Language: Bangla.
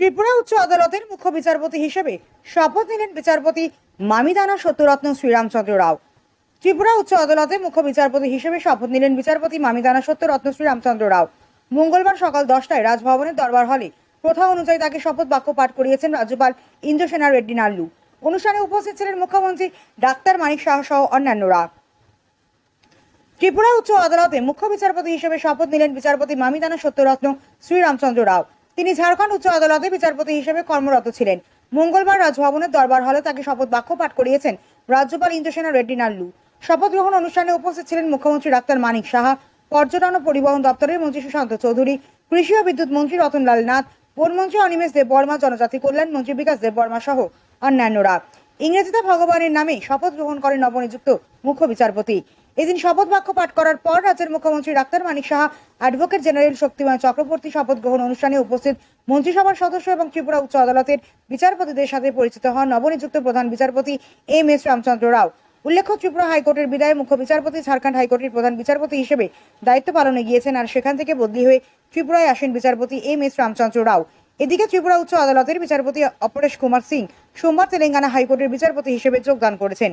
ত্রিপুরা উচ্চ আদালতের মুখ্য বিচারপতি হিসেবে শপথ নিলেন বিচারপতি মামিদানা সত্যরত্ন শ্রীরামচন্দ্র রাও। ত্রিপুরা উচ্চ আদালতে মুখ্য বিচারপতি হিসেবে শপথ নিলেন বিচারপতি মামিদানা সত্যরত্ন শ্রীরামচন্দ্র রাও। মঙ্গলবার সকাল দশটায় রাজভবনের দরবার হলে প্রথা অনুযায়ী তাকে শপথ বাক্য পাঠ করিয়েছেন রাজ্যপাল ইন্দ্রসেনা রেড্ডি নাল্লু। অনুষ্ঠানে উপস্থিত ছিলেন মুখ্যমন্ত্রী ডাক্তার মানিক শাহ সহ অন্যান্যরা। ত্রিপুরা উচ্চ আদালতে মুখ্য বিচারপতি হিসেবে শপথ নিলেন বিচারপতি মামিদানা সত্যরত্ন শ্রীরামচন্দ্র রাও। তিনি ঝাড়খণ্ড উচ্চ আদালতে বিচারপতি হিসেবে কর্মরত ছিলেন। মঙ্গলবার রাজভবনের দরবার হলে তাকে শপথ বাক্য পাঠ করিয়েছেন রাজ্যপাল ইন্দ্রসেনা রেড্ডি নাল্লু। শপথ গ্রহণ অনুষ্ঠানে উপস্থিত ছিলেন মুখ্যমন্ত্রী ডাক্তার মানিক সাহা, পর্যটন ও পরিবহন দপ্তরের মন্ত্রী সুশান্ত চৌধুরী, কৃষি ও বিদ্যুৎ মন্ত্রী রতনলাল নাথ বনমন্ত্রী অনিমেষ দেব বর্মা জনজাতি কল্যাণ মন্ত্রী বিকাশ দেব বর্মা সহ অন্যান্যরা। ইংরেজিতে ভগবানের নামে শপথ গ্রহণ করেন নবনিযুক্ত মুখ্য বিচারপতি। এদিন শপথ বাক্য পাঠ করার পর রাজ্যের মুখ্যমন্ত্রী doctor Manik Saha, advocate general Shaktimoy Chakraborty শপথ গ্রহণ অনুষ্ঠানে উপস্থিত মন্ত্রিসভার সদস্য এবং ত্রিপুরা উচ্চ আদালতের বিচারপতিদের সাথে পরিচিত হন নবনিযুক্ত প্রধান বিচারপতি এম এস রামচন্দ্র রাও। উল্লেখ্য, ত্রিপুরা হাইকোর্টের বিদায় মুখ্য বিচারপতি ঝাড়খণ্ড হাইকোর্টের প্রধান বিচারপতি হিসেবে দায়িত্ব পালনে গিয়েছেন আর সেখান থেকে বদলি হয়ে ত্রিপুরায় আসেন বিচারপতি এম এস রামচন্দ্র রাও। এদিকে ত্রিপুরা উচ্চ আদালতের বিচারপতি অপরেশ কুমার সিং সোমবার তেলেঙ্গানা হাইকোর্টের বিচারপতি হিসেবে যোগদান করেছেন।